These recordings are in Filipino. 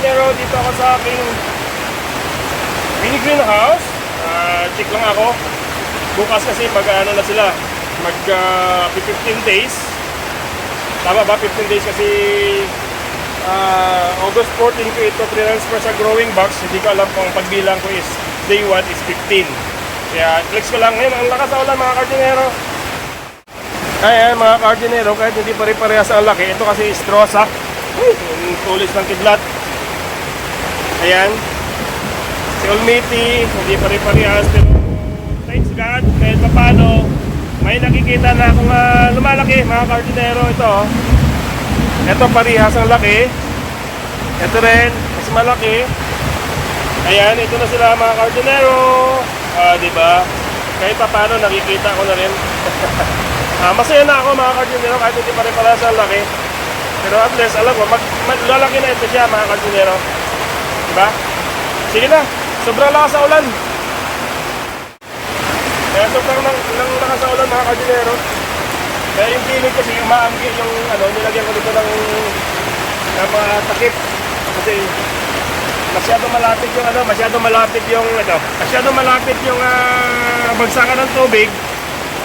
kardinero, dito ako sa aking mini greenhouse. Ah, check lang ako. Bukas kasi mag ano na sila, mag ah, 15 days. Tama ba? 15 days kasi ah, August 14 ko ito transfer sa growing box. Hindi ko alam kung pagbilang ko is day 1 is 15. Kaya flex ko lang ngayon. Ang lakas sa ulan mga kardinero. Ayan mga kardinero, kahit hindi pare-parehas ang laki, ito kasi straw sack. Uy, tulis ng kidlat. Ayan. Si Olmiti, hindi pare-parehas, pero thanks God, kahit papano, may nakikita na akong ah, lumalaki mga kardinero. Ito, oh. ito parehas ang laki. Ito rin, mas malaki. Ayan, ito na sila mga kardinero. Di ba? Kahit papano nakikita ko na rin. Ah, masaya na ako mga kardinero kahit hindi pa rin pala sa laki. Pero at least alam ko, mag, mag, lalaki na ito siya mga kardinero. Diba? Sige na, sobrang lakas sa ulan. Kaya sobrang lang, lang lakas sa ulan mga kardinero. Kaya yung feeling kasi umaanggi yung ano, nilagyan ko dito ng, ng mga takip. Kasi masyado malapit yung ano, masyado malapit yung ano, masyado malapit yung ah, bagsakan ng tubig.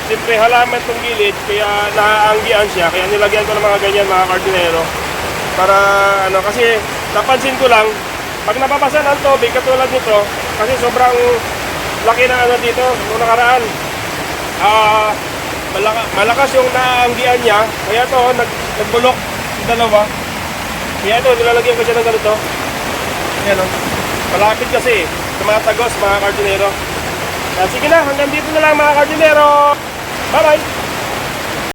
Siyempre halaman tong gilid, kaya naaanggian siya. Kaya nilagyan ko ng mga ganyan mga kardinero. Para ano, kasi napansin ko lang, pag napapasa ng tubig katulad nito, kasi sobrang laki na ano dito, nung nakaraan. Ah, malaka, malakas yung naaanggian niya, kaya to nag, nagbulok yung dalawa. Kaya ito, nilalagyan ko siya ng ganito. Yan o. Malapit kasi, tumatagos mga kardinero. Kaya sige na, hanggang dito na lang mga kardinero. Bye-bye!